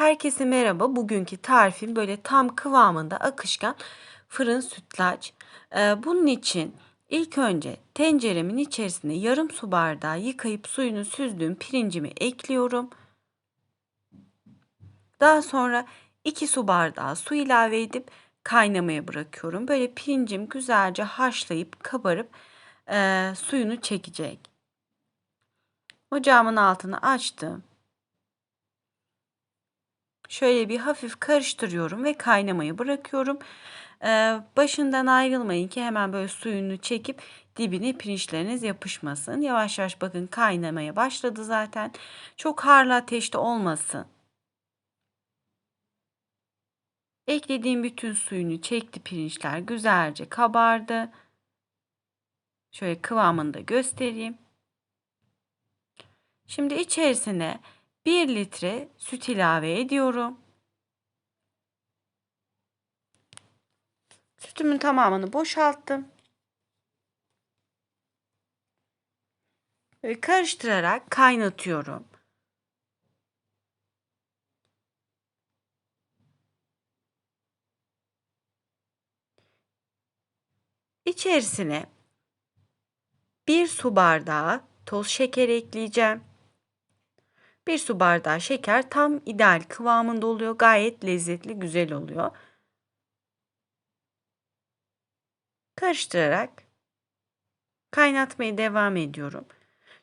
Herkese merhaba. Bugünkü tarifim böyle tam kıvamında akışkan fırın sütlaç. Ee, bunun için ilk önce tenceremin içerisine yarım su bardağı yıkayıp suyunu süzdüğüm pirincimi ekliyorum. Daha sonra 2 su bardağı su ilave edip kaynamaya bırakıyorum. Böyle pirincim güzelce haşlayıp kabarıp e, suyunu çekecek. Ocağımın altını açtım. Şöyle bir hafif karıştırıyorum ve kaynamayı bırakıyorum. Ee, başından ayrılmayın ki hemen böyle suyunu çekip dibine pirinçleriniz yapışmasın. Yavaş yavaş bakın kaynamaya başladı zaten. Çok harlı ateşte olmasın. Eklediğim bütün suyunu çekti pirinçler. Güzelce kabardı. Şöyle kıvamını da göstereyim. Şimdi içerisine 1 litre süt ilave ediyorum. Sütümün tamamını boşalttım. Ve karıştırarak kaynatıyorum. İçerisine bir su bardağı toz şeker ekleyeceğim. Bir su bardağı şeker tam ideal kıvamında oluyor. Gayet lezzetli, güzel oluyor. Karıştırarak kaynatmaya devam ediyorum.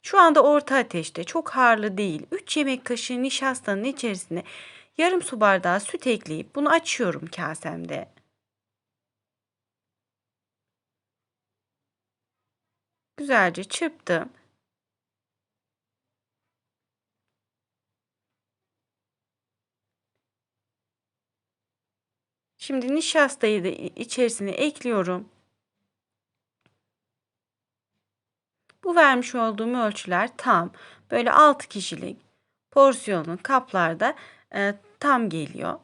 Şu anda orta ateşte çok harlı değil. 3 yemek kaşığı nişastanın içerisine yarım su bardağı süt ekleyip bunu açıyorum kasemde. Güzelce çırptım. Şimdi nişastayı da içerisine ekliyorum. Bu vermiş olduğum ölçüler tam. Böyle 6 kişilik porsiyonlu kaplarda e, tam geliyor.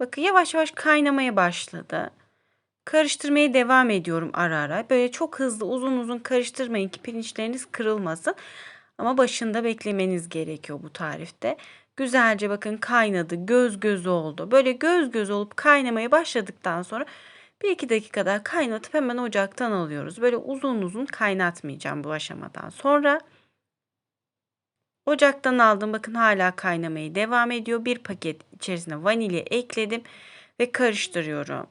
Bakın yavaş yavaş kaynamaya başladı. Karıştırmaya devam ediyorum ara ara. Böyle çok hızlı uzun uzun karıştırmayın ki pirinçleriniz kırılmasın. Ama başında beklemeniz gerekiyor bu tarifte. Güzelce bakın kaynadı, göz göz oldu. Böyle göz göz olup kaynamaya başladıktan sonra bir iki dakika daha kaynatıp hemen ocaktan alıyoruz. Böyle uzun uzun kaynatmayacağım bu aşamadan sonra. Ocaktan aldım. Bakın hala kaynamaya devam ediyor. Bir paket içerisine vanilya ekledim ve karıştırıyorum.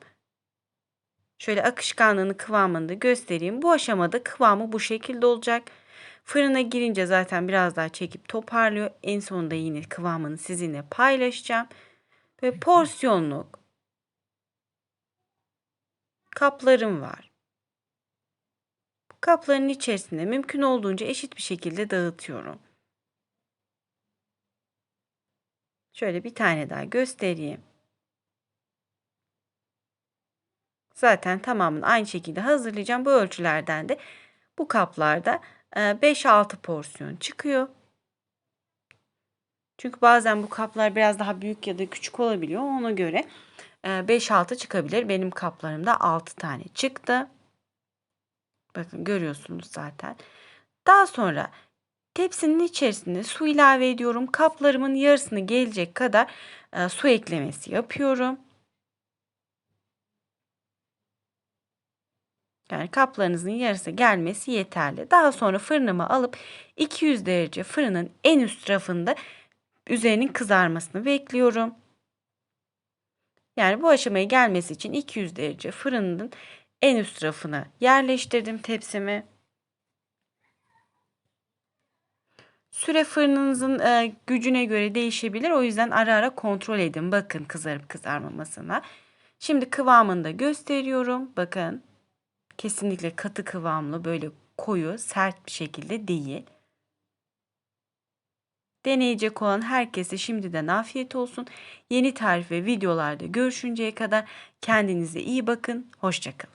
Şöyle akışkanlığını kıvamını da göstereyim. Bu aşamada kıvamı bu şekilde olacak. Fırına girince zaten biraz daha çekip toparlıyor. En sonunda yine kıvamını sizinle paylaşacağım. Ve porsiyonluk kaplarım var. Kapların içerisinde mümkün olduğunca eşit bir şekilde dağıtıyorum. Şöyle bir tane daha göstereyim. Zaten tamamını aynı şekilde hazırlayacağım. Bu ölçülerden de bu kaplarda 5-6 porsiyon çıkıyor. Çünkü bazen bu kaplar biraz daha büyük ya da küçük olabiliyor. Ona göre 5-6 çıkabilir. Benim kaplarımda 6 tane çıktı. Bakın görüyorsunuz zaten. Daha sonra tepsinin içerisine su ilave ediyorum. Kaplarımın yarısını gelecek kadar su eklemesi yapıyorum. Yani kaplarınızın yarısı gelmesi yeterli. Daha sonra fırınıma alıp 200 derece fırının en üst rafında üzerinin kızarmasını bekliyorum. Yani bu aşamaya gelmesi için 200 derece fırının en üst rafına yerleştirdim tepsimi. Süre fırınınızın e, gücüne göre değişebilir. O yüzden ara ara kontrol edin. Bakın kızarıp kızarmamasına. Şimdi kıvamını da gösteriyorum. Bakın Kesinlikle katı kıvamlı böyle koyu, sert bir şekilde değil. Deneyecek olan herkese şimdiden afiyet olsun. Yeni tarif ve videolarda görüşünceye kadar kendinize iyi bakın. Hoşçakalın.